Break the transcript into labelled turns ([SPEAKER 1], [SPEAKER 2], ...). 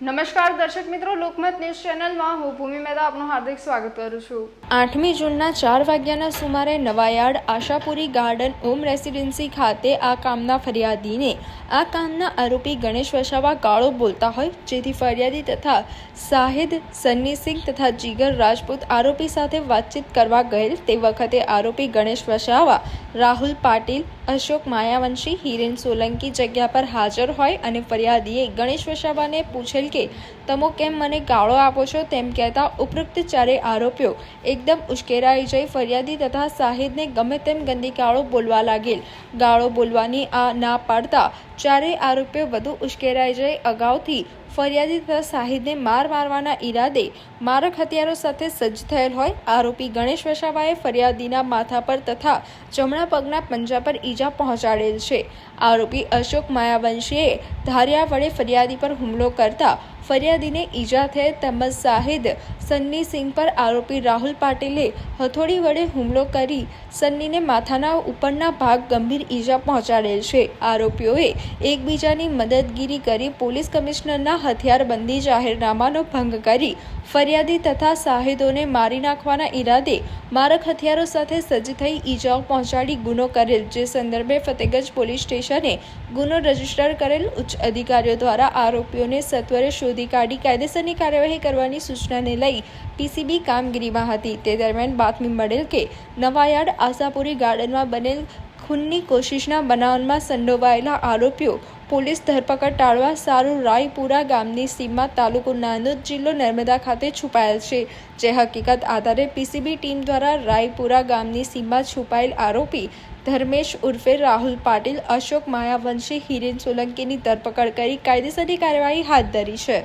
[SPEAKER 1] નમસ્કાર દર્શક મિત્રો, લોકમત ન્યૂઝ ચેનલમાં હું ભૂમિ મહેતા આપનું હાર્દિક સ્વાગત કરું છું.
[SPEAKER 2] આઠમી જૂનના ચાર વાગ્યાના સુમારે નવાયાર્ડ આશાપુરી ગાર્ડન ઓમ રેસિડેન્સી ખાતે આ કામના ફરિયાદીને આ કામના આરોપી ગણેશ વસાવા ગાળો બોલતા હોય, જેથી ફરિયાદી તથા સાહિદ સન્ની સિંહ તથા જીગર રાજપૂત આરોપી સાથે વાતચીત કરવા ગયેલ તે વખતે આરોપી ગણેશ વસાવા, રાહુલ પાટીલ અશોક માયાવંશી હિરેન સોલંકી જગ્યા પર હાજર હોય અને ફરિયાદીએ ગણેશ વસાવાને પૂછેલ કે તમો કેમ મને ગાળો આપો છો તેમ કહેતા ઉપરોક્ત ચારે આરોપીઓ એકદમ ઉશ્કેરાઈ જઈ ફરિયાદી તથા સાહિદને ગમે તેમ ગંદી ગાળો બોલવા લાગેલ. ગાળો બોલવાની આ ના પાડતા ચારેય આરોપીઓ વધુ ઉશ્કેરાઈ જઈ અગાઉથી ફરિયાદી તથા સાહિદને માર મારવાના ઈરાદે મારક હથિયારો સાથે સજ્જ થયેલ હોય. આરોપી ગણેશ વસાવાએ ફરિયાદીના માથા પર તથા જમણા પગના પંજા પર ઈજા પહોંચાડેલ છે. આરોપી અશોક માયાવંશીએ ધારિયા વડે ફરિયાદી પર હુમલો કરતા ફરિયાદીને ઈજા થયેલ તેમજ શાહિદ સન્ની સિંહ પર આરોપી રાહુલ પાટીલે હથોડી વડે હુમલો કરી સન્નીને માથાના ઉપરના ભાગ ગંભીર ઈજા પહોંચાડેલ છે. આરોપીઓએ એકબીજાની મદદગીરી કરી પોલીસ કમિશનરના હથિયારબંધી જાહેરનામાનો ભંગ કરી ફરિયાદી તથા શાહિદોને મારી નાખવાના ઈરાદે મારક હથિયારો સાથે સજ્જ થઈ ઈજાઓ પહોંચાડી ગુનો કરેલ, જે સંદર્ભે ફતેગંજ પોલીસ સ્ટેશને ગુનો રજિસ્ટર કરેલ ઉચ્ચ અધિકારીઓ દ્વારા આરોપીઓને સત્વરે શોધી કાઢી કાયદેસરની કાર્યવાહી કરવાની સૂચનાને લઈ પીસીબી કામગીરીમાં હતી. તે દરમિયાન બાતમી મળેલ કે નવાયાર્ડ આશાપુરી ગાર્ડનમાં બનેલ ખૂનની કોશિશના બનાવમાં સંડોવાયેલા આરોપીઓ પોલીસ ધરપકડ ટાળવા સારું રાયપુરા ગામની સીમા તાલુકો નાંદોદ જિલ્લો નર્મદા ખાતે છુપાયેલ છે. જે હકીકત આધારે પીસીબી ટીમ દ્વારા રાયપુરા ગામની સીમા છુપાયેલ આરોપી ધર્મેશ ઉર્ફે રાહુલ પાટીલ, અશોક માયાવંશી, હિરેન સોલંકીની ધરપકડ કરી કાયદેસરની કાર્યવાહી હાથ ધરી છે.